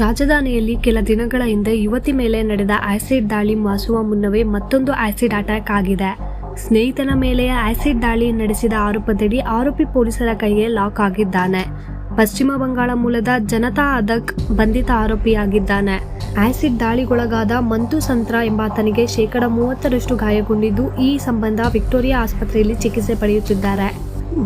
ರಾಜಧಾನಿಯಲ್ಲಿ ಕೆಲ ದಿನಗಳ ಹಿಂದೆ ಯುವತಿ ಮೇಲೆ ನಡೆದ ಆಸಿಡ್ ದಾಳಿ ಮಾಸುವ ಮುನ್ನವೇ ಮತ್ತೊಂದು ಆಸಿಡ್ ಅಟ್ಯಾಕ್ ಆಗಿದೆ. ಸ್ನೇಹಿತನ ಮೇಲೆ ಆಸಿಡ್ ದಾಳಿ ನಡೆಸಿದ ಆರೋಪದಡಿ ಆರೋಪಿ ಪೊಲೀಸರ ಕೈಗೆ ಲಾಕ್ ಆಗಿದ್ದಾನೆ. ಪಶ್ಚಿಮ ಬಂಗಾಳ ಮೂಲದ ಜನತಾ ಅದಕ್ ಬಂಧಿತ ಆರೋಪಿಯಾಗಿದ್ದಾನೆ. ಆಸಿಡ್ ದಾಳಿಗೊಳಗಾದ ಮಂತು ಸಂತ್ರ ಎಂಬಾತನಿಗೆ ಶೇಕಡ ಮೂವತ್ತರಷ್ಟು ಗಾಯಗೊಂಡಿದ್ದು, ಈ ಸಂಬಂಧ ವಿಕ್ಟೋರಿಯಾ ಆಸ್ಪತ್ರೆಯಲ್ಲಿ ಚಿಕಿತ್ಸೆ ಪಡೆಯುತ್ತಿದ್ದಾರೆ.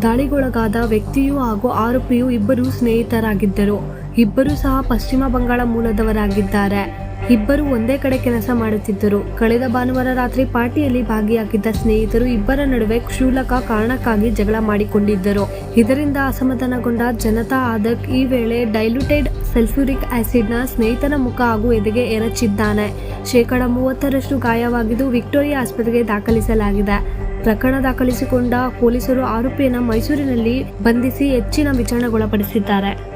ದಾಳಿಗೊಳಗಾದ ವ್ಯಕ್ತಿಯು ಹಾಗೂ ಆರೋಪಿಯು ಇಬ್ಬರು ಸ್ನೇಹಿತರಾಗಿದ್ದರು. ಇಬ್ಬರು ಸಹ ಪಶ್ಚಿಮ ಬಂಗಾಳ ಮೂಲದವರಾಗಿದ್ದಾರೆ. ಇಬ್ಬರು ಒಂದೇ ಕಡೆ ಕೆಲಸ ಮಾಡುತ್ತಿದ್ದರು. ಕಳೆದ ಭಾನುವಾರ ರಾತ್ರಿ ಪಾರ್ಟಿಯಲ್ಲಿ ಭಾಗಿಯಾಗಿದ್ದ ಸ್ನೇಹಿತರು ಇಬ್ಬರ ನಡುವೆ ಕ್ಷೂಲಕ ಕಾರಣಕ್ಕಾಗಿ ಜಗಳ ಮಾಡಿಕೊಂಡಿದ್ದರು. ಇದರಿಂದ ಅಸಮಾಧಾನಗೊಂಡ ಜನತಾ ಆದಕ್ ಈ ವೇಳೆ ಡೈಲ್ಯೂಟೆಡ್ ಸಲ್ಫ್ಯೂರಿಕ್ ಆಸಿಡ್ನ ಸ್ನೇಹಿತನ ಮುಖ ಹಾಗೂ ಎದೆಗೆ ಎರಚಿದ್ದಾನೆ. ಶೇಕಡ ಮೂವತ್ತರಷ್ಟು ಗಾಯವಾಗಿದ್ದು ವಿಕ್ಟೋರಿಯಾ ಆಸ್ಪತ್ರೆಗೆ ದಾಖಲಿಸಲಾಗಿದೆ. ಪ್ರಕರಣ ದಾಖಲಿಸಿಕೊಂಡ ಪೊಲೀಸರು ಆರೋಪಿಯನ್ನು ಮೈಸೂರಿನಲ್ಲಿ ಬಂಧಿಸಿ ಹೆಚ್ಚಿನ ವಿಚಾರಣೆಗೊಳಪಡಿಸಿದ್ದಾರೆ.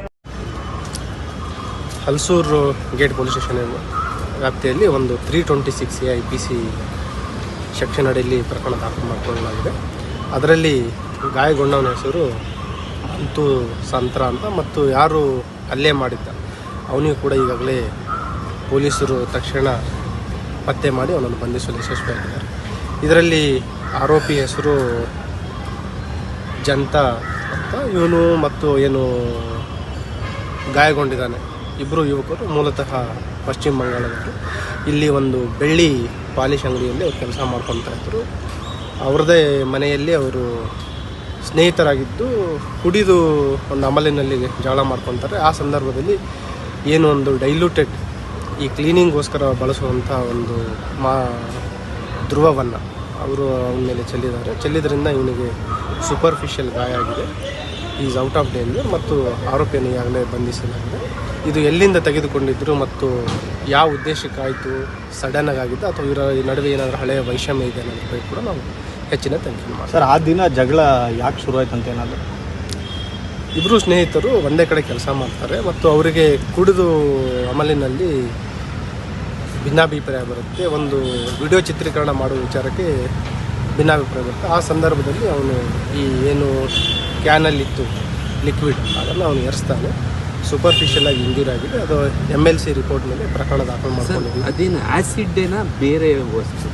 ಹಲ್ಸೂರು ಗೇಟ್ ಪೊಲೀಸ್ ಸ್ಟೇಷನ್ ವ್ಯಾಪ್ತಿಯಲ್ಲಿ ಒಂದು three twenty six A I P C section ಅಡಿಯಲ್ಲಿ ಪ್ರಕರಣ ದಾಖಲು ಮಾಡಿಕೊಳ್ಳಲಾಗಿದೆ. ಅದರಲ್ಲಿ ಗಾಯಗೊಂಡವನ ಹೆಸರು ಅಂತೂ ಸಂತ್ರ ಅಂತ ಮತ್ತು ಯಾರು ಹಲ್ಲೆ ಮಾಡಿದ್ದ ಅವನಿಗೂ ಕೂಡ ಈಗಾಗಲೇ ಪೊಲೀಸರು ತಕ್ಷಣ ಪತ್ತೆ ಮಾಡಿ ಅವನನ್ನು ಬಂಧಿಸಲು ಯಶಸ್ವಿಯಾಗಿದ್ದಾರೆ ಇದರಲ್ಲಿ ಆರೋಪಿ ಹೆಸರು ಜಂತ ಅಂತ ಇವನು ಮತ್ತು ಏನು ಗಾಯಗೊಂಡಿದ್ದಾನೆ. ಇಬ್ಬರು ಯುವಕರು, ಮೂಲತಃ ಪಶ್ಚಿಮ ಬಂಗಾಳದವರು. ಇಲ್ಲಿ ಒಂದು ಬೆಳ್ಳಿ ಪಾಲಿಶ್ ಅಂಗಡಿಯಲ್ಲಿ ಅವ್ರು ಕೆಲಸ ಮಾಡ್ಕೊತಾ ಇದ್ದರು. ಅವ್ರದ್ದೇ ಮನೆಯಲ್ಲಿ ಅವರು ಸ್ನೇಹಿತರಾಗಿದ್ದು ಕುಡಿದು ಒಂದು ಅಮಲಿನಲ್ಲಿ ಜಾಳ ಮಾಡ್ಕೊತಾರೆ. ಆ ಸಂದರ್ಭದಲ್ಲಿ ಏನು ಒಂದು ಡೈಲ್ಯೂಟೆಡ್ ಈ ಕ್ಲೀನಿಂಗ್ಗೋಸ್ಕರ ಬಳಸುವಂಥ ಒಂದು ಮಾ ಧ್ರುವವನ್ನು ಅವರು ಅವನ ಮೇಲೆ ಚೆಲ್ಲಿದ್ದಾರೆ. ಚೆಲ್ಲಿದ್ರಿಂದ ಇವನಿಗೆ ಸೂಪರ್ಫಿಷಿಯಲ್ ಗಾಯ ಆಗಿದೆ. ಈಸ್ ಔಟ್ ಆಫ್ ಡೇಂಜರ್ ಮತ್ತು ಆರೋಪಿಯನ್ನು ಈಗಾಗಲೇ ಬಂಧಿಸಲಾಗಿದೆ. ಇದು ಎಲ್ಲಿಂದ ತೆಗೆದುಕೊಂಡಿದ್ರು ಮತ್ತು ಯಾವ ಉದ್ದೇಶಕ್ಕಾಯಿತು ಸಡನ್ನಾಗಿ ಆಗಿದ್ದು ಅಥವಾ ಇವರ ನಡುವೆ ಏನಾದರೂ ಹಳೆಯ ವೈಷಮ್ಯ ಇದೆ ಅನ್ನೋದ್ರ ಬಗ್ಗೆ ಕೂಡ ನಾವು ಹೆಚ್ಚಿನ ತನಿಖೆ ಮಾಡ್ತೀವಿ. ಸರ್ ಆ ದಿನ ಜಗಳ ಯಾಕೆ ಶುರು ಆಯ್ತು ಅಂತ ಏನಾದರೂ? ಇಬ್ಬರು ಸ್ನೇಹಿತರು ಒಂದೇ ಕಡೆ ಕೆಲಸ ಮಾಡ್ತಾರೆ ಮತ್ತು ಅವರಿಗೆ ಕುಡಿದು ಅಮಲಿನಲ್ಲಿ ಭಿನ್ನಾಭಿಪ್ರಾಯ ಬರುತ್ತೆ. ಒಂದು ವಿಡಿಯೋ ಚಿತ್ರೀಕರಣ ಮಾಡುವ ವಿಚಾರಕ್ಕೆ ಭಿನ್ನಾಭಿಪ್ರಾಯ ಬರುತ್ತೆ. ಆ ಸಂದರ್ಭದಲ್ಲಿ ಅವನು ಈ ಏನು ಕ್ಯಾನಲ್ಲಿತ್ತು ಲಿಕ್ವಿಡ್ ಅದನ್ನು ಅವನು ಎರಿಸ್ತಾನೆ. ಸೂಪರ್ಫಿಷಿಯಲ್ ಆಗಿ ಇಂಜೂರಿ ಆಗಿದೆ. ಅದು ಎಂ ಎಲ್ ಸಿ ರಿಪೋರ್ಟ್ ಮೇಲೆ ಪ್ರಕರಣ ದಾಖಲು ಮಾಡ್ಕೊಂಡಿದ್ದೀವಿ. ಅದೇನು ಆಸಿಡ್ ಏನ ಬೇರೆ ವಸ್ತು?